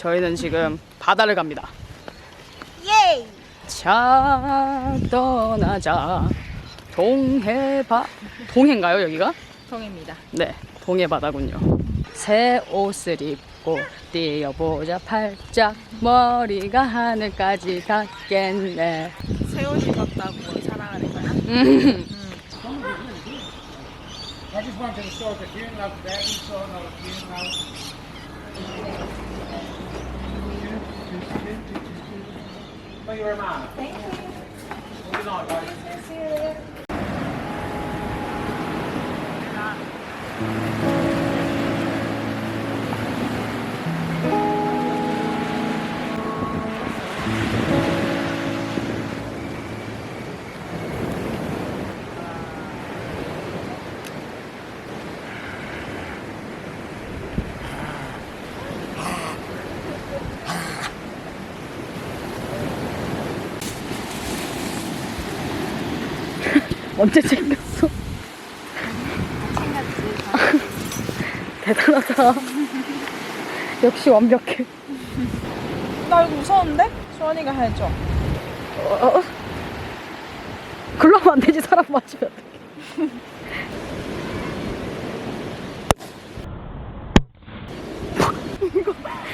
저희는 지금 바다를 갑니다. 예이! 자 떠나자 동해바 동해인가요 여기가? 동입니다. 네 동해 바다군요. 새 옷을 입고 뛰어보자 팔짝 머리가 하늘까지 닿겠네. 새 옷 입었다고 사랑하는 거야? 음. I just to the and Thank you very much. Thank you. Moving on, guys. 언제 챙겼어? 대단하다. 역시 완벽해. 나 이거 무서운데? 수원이가 해줘. 어? 그러면 안 되지 사람 맞으면.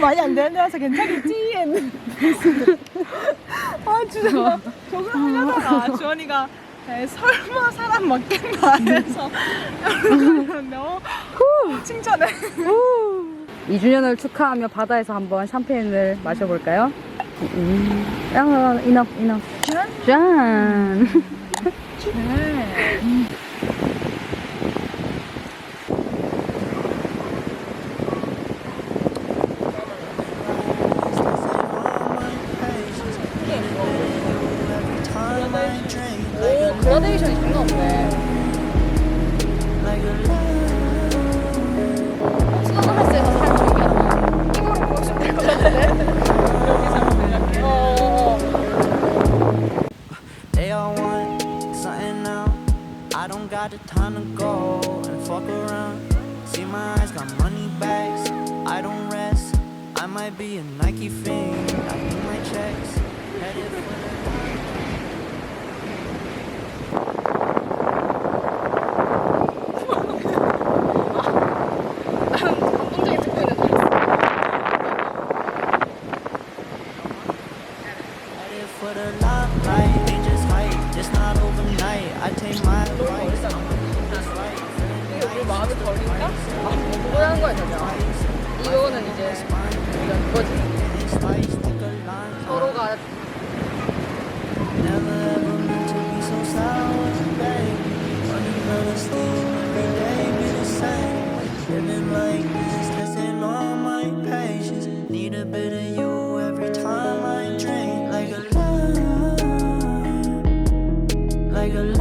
많이 안 되는 데라서 괜찮겠지? 했는데. 아, 진짜. 나 저걸 하려다가 주원이가 에, 설마 사람 맞겠나 해서 너무 칭찬해. 2주년을 축하하며 바다에서 한번 샴페인을 마셔볼까요? 음, 아, 이너, 이너. 짠! 오, I don't got the time to go and fuck around. See my eyes got money bags. I don't rest. I might be a Nike fiend. I do my checks. Headed for the. for the just hype, it's not overnight. I take my That's right. 이게 우리 마음이? 아, 그거 하는 거야, 저죠? 이거는 이제 우리가 그거지. 서로가. Living like this, testing all my patience. Need a bit of you every time I drink. Like a love, like a love.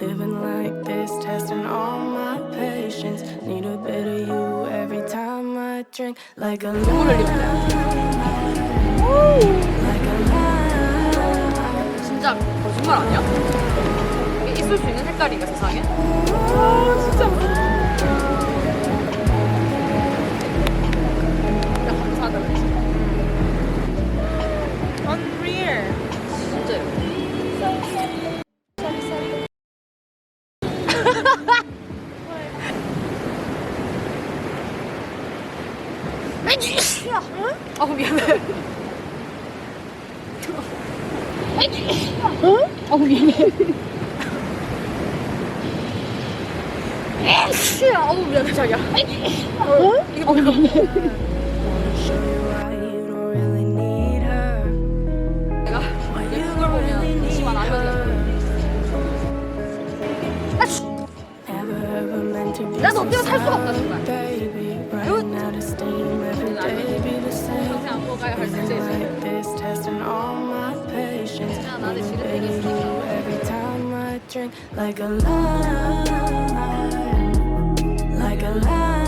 Living like this, testing all my patience. Need a bit of you every time I drink. Like a. 진짜 거짓말 아니야? 있을 수 있는 색깔인가 세상에? 아 진짜 야, 응? 어 미안해. 응? 어 미안해. 야, 어 미안해 자기야. 응? 이게 어 이걸 보면 이만 알려줘. 살 수가 없다 정말. It's testing all my patience. Every time I drink, like a lie, like a lie.